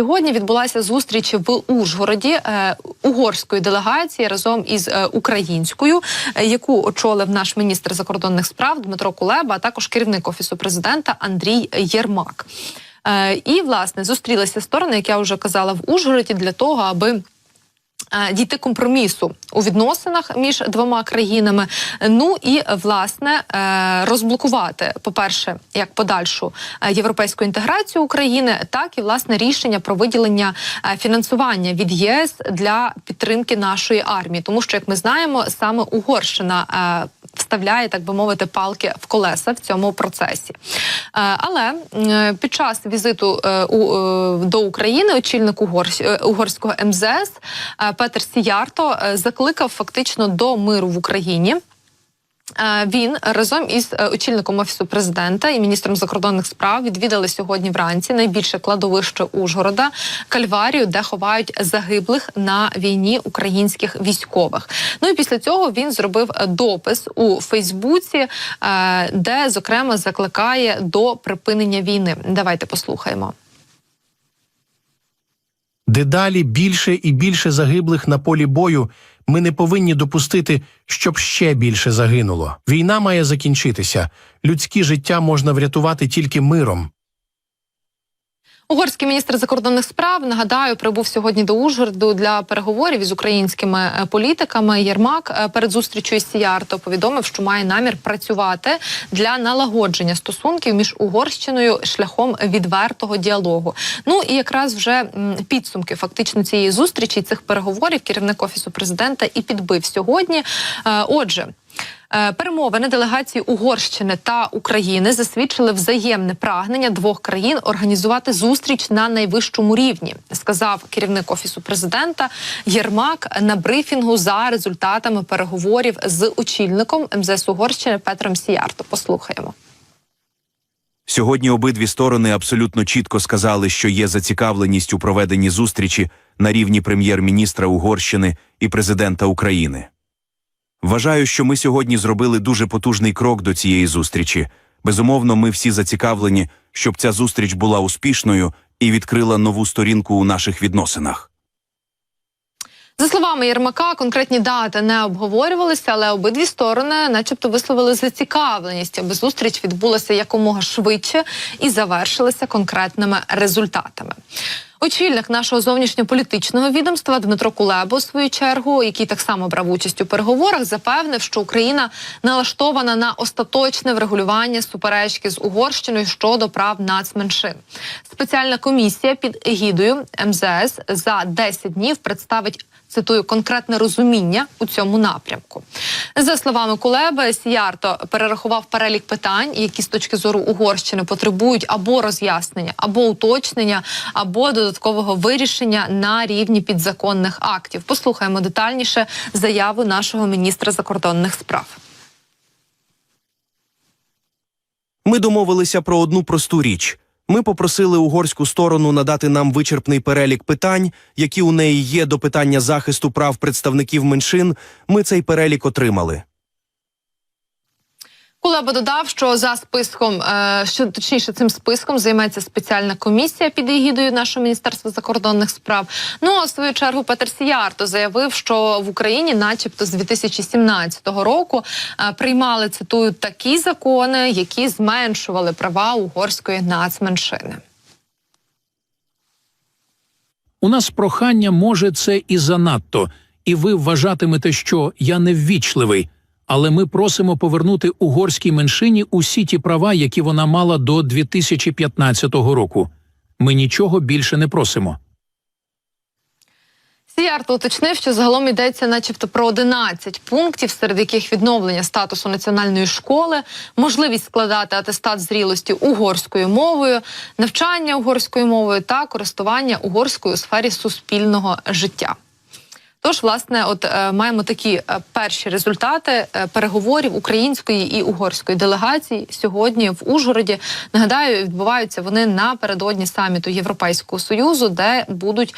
сьогодні відбулася зустріч в Ужгороді е, угорської делегації разом із е, українською, е, яку очолив наш міністр закордонних справ Дмитро Кулеба, а також керівник офісу президента Андрій Єрмак. Е, і власне зустрілися сторони, як я вже казала, в Ужгороді для того, аби дійти компромісу у відносинах між двома країнами. Ну і власне е, розблокувати, по-перше, як подальшу е, європейську інтеграцію України, так і власне рішення про виділення е, фінансування від єС для підтримки нашої армії, тому що як ми знаємо, саме Угорщина. Вставляє, так би мовити, палки в колеса в цьому процесі. Е, Але е, під час візиту е, до України очільник Угорсь- угорського МЗС Петер Сіярто закликав фактично до миру в Україні. Е, Він разом із е, очільником офісу президента і міністром закордонних справ відвідали сьогодні вранці найбільше кладовище Ужгорода Кальварію, де ховають загиблих на війні українських військових. Ну і після цього він зробив е, допис у Фейсбуці, де зокрема закликає до припинення війни. Давайте послухаємо. Дедалі більше і більше загиблих на полі бою. Ми не повинні допустити, щоб ще більше загинуло. Війна має закінчитися. Людські життя можна врятувати тільки миром. Угорський міністр закордонних справ нагадаю прибув сьогодні до Ужгороду для переговорів із українськими е, політиками. Єрмак е, перед зустрічю із Сіярто повідомив, що має намір працювати для налагодження стосунків між Угорщиною шляхом відвертого діалогу. Ну і якраз вже підсумки фактично цієї зустрічі цих переговорів керівник офісу президента і підбив сьогодні. Е, Отже. Е, Перемовини делегації Угорщини та України засвідчили взаємне прагнення двох країн організувати зустріч на найвищому рівні, сказав керівник офісу президента Єрмак на брифінгу за результатами переговорів з очільником МЗС Угорщини Петром Сіярто. Послухаємо. Сьогодні обидві сторони абсолютно чітко сказали, що є зацікавленість у проведенні зустрічі на рівні прем'єр-міністра Угорщини і президента України. Вважаю, що ми сьогодні зробили дуже потужний крок до цієї зустрічі. Безумовно, ми всі зацікавлені, щоб ця зустріч була успішною і відкрила нову сторінку у наших відносинах. За словами Єрмака, конкретні дати не обговорювалися, але обидві сторони, начебто, висловили зацікавленість, аби зустріч відбулася якомога швидше і завершилася конкретними результатами. Очільник нашого зовнішньополітичного відомства Дмитро Кулеба, у свою чергу, який так само брав участь у переговорах, запевнив, що Україна налаштована на остаточне врегулювання суперечки з Угорщиною щодо прав нацменшин. Спеціальна комісія під егідою МЗС за 10 днів представить цитую конкретне розуміння у цьому напрямку. За словами Кулеби, Сіярто перерахував перелік питань, які з точки зору Угорщини потребують або роз'яснення, або уточнення, або додаткового вирішення на рівні підзаконних актів. Послухаємо детальніше заяву нашого міністра закордонних справ. Ми домовилися про одну просту річ. Ми попросили угорську сторону надати нам вичерпний перелік питань, які у неї є до питання захисту прав представників меншин. Ми цей перелік отримали. Кулеба додав, що за списком, е, що точніше цим списком займеться спеціальна комісія під егідою нашого міністерства закордонних справ. Ну а в свою чергу Петер Сіярто заявив, що в Україні, начебто, з 2017 року е, приймали цитую такі закони, які зменшували права угорської нацменшини. У нас прохання може це і занадто, і ви вважатимете, що я неввічливий, але ми просимо повернути угорській меншині усі ті права, які вона мала до 2015 року. Ми нічого більше не просимо. Сіярто уточнив, що загалом йдеться, начебто, про 11 пунктів, серед яких відновлення статусу національної школи, можливість складати атестат зрілості угорською мовою, навчання угорською мовою та користування угорською у сфері суспільного життя. Тож, власне, от е, маємо такі е, перші результати е, переговорів української і угорської делегацій сьогодні в Ужгороді. Нагадаю, відбуваються вони напередодні саміту Європейського союзу, де будуть.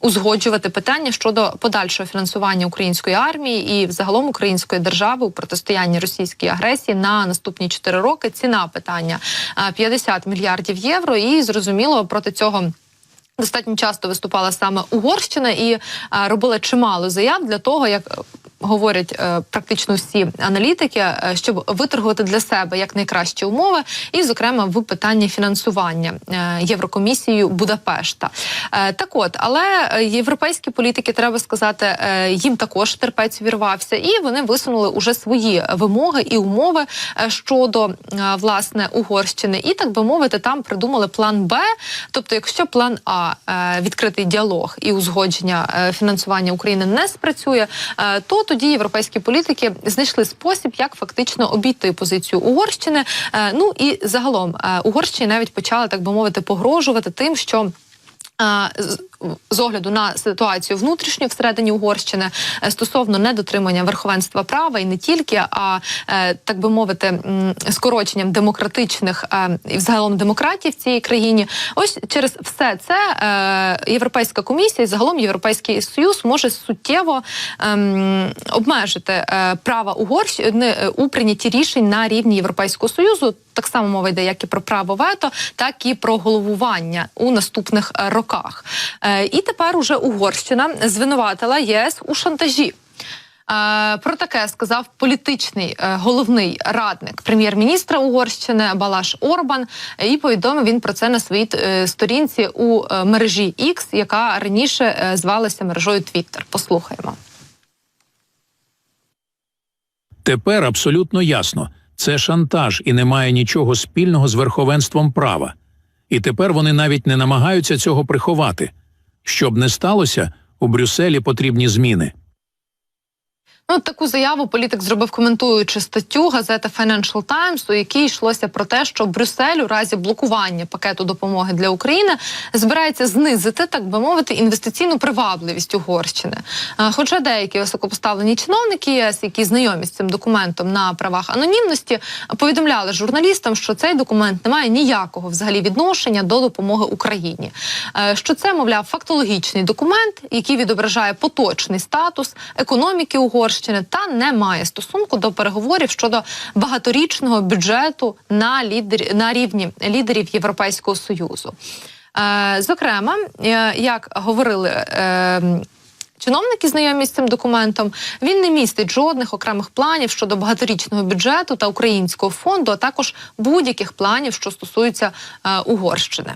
Узгоджувати питання щодо подальшого фінансування української армії і взагалом української держави у протистоянні російській агресії на наступні 4 роки. Ціна питання е, 50 мільярдів євро. І зрозуміло проти цього Достатньо часто виступала саме Угорщина і е, робила чимало заяв для того, як говорять е, практично всі аналітики, е, щоб виторгувати для себе якнайкращі умови, і, зокрема, в питанні фінансування е, Єврокомісією Будапешта. Так от, але європейські політики, треба сказати, їм також терпець вірвався, і вони висунули уже свої вимоги і умови щодо власне Угорщини. І так би мовити, там придумали план Б. Тобто, якщо план А відкритий діалог і узгодження фінансування України не спрацює, то тоді європейські політики знайшли спосіб, як фактично обійти позицію Угорщини. Е, Ну і загалом е, Угорщині навіть почали так би мовити погрожувати тим, що. З- огляду на ситуацію внутрішню всередині Угорщини е, стосовно недотримання верховенства права і не тільки, а е, так би мовити, скороченням демократичних е, і взагалом демократії в цій країні. Ось через все це Європейська комісія і загалом Європейський Союз може суттєво ем, обмежити права Угорщини у прийнятті рішень на рівні Європейського союзу. Так само мова йде як і про право вето, так і про головування у наступних роках. Е, І тепер уже Угорщина звинуватила ЄС у шантажі. Е, Про таке сказав політичний е, головний радник прем'єр-міністра Угорщини Балаш Орбан. І повідомив він про це на своїй сторінці у мережі X, яка раніше звалася мережою Twitter. Послухаємо. Тепер абсолютно ясно, це шантаж і не має нічого спільного з верховенством права. І тепер вони навіть не намагаються цього приховати. Щоб не сталося, у Брюсселі потрібні зміни. Ну, таку заяву політик зробив, коментуючи статтю газети Financial Times, у якій йшлося про те, що Брюссель у разі блокування пакету допомоги для України збирається знизити, так би мовити, інвестиційну привабливість Угорщини. Хоча деякі високопоставлені чиновники ЄС, які знайомі з цим документом на правах анонімності, повідомляли журналістам, що цей документ не має ніякого взагалі відношення до допомоги Україні. Що це, мовляв, фактологічний документ, який відображає поточний статус економіки Угорщини та не має стосунку до переговорів щодо багаторічного бюджету на лідер на рівні лідерів Європейського союзу. Е, Зокрема, е, як говорили. е, Чиновники знайомі з цим документом. Він не містить жодних окремих планів щодо багаторічного бюджету та українського фонду, а також будь-яких планів, що стосуються е, Угорщини.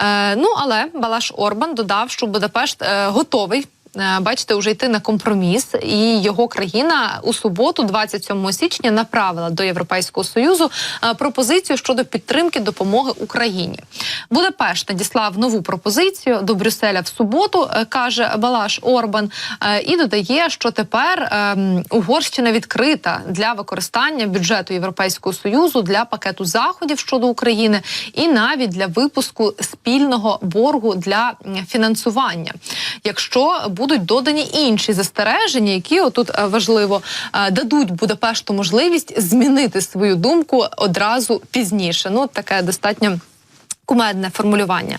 Е, ну але Балаш Орбан додав, що Будапешт е, готовий. Е, Бачите, вже йти на компроміс, і його країна у суботу, 27 січня, направила до Європейського союзу е, пропозицію щодо підтримки допомоги Україні. Будапешт надіслав нову пропозицію до Брюсселя в суботу, е, каже Балаш Орбан, і додає, що тепер ем, Угорщина відкрита для використання бюджету Європейського союзу для пакету заходів щодо України і навіть для випуску спільного боргу для фінансування, якщо будуть додані інші застереження, які отут е, важливо е, дадуть Будапешту можливість змінити свою думку одразу пізніше. Ну таке достатньо кумедне формулювання.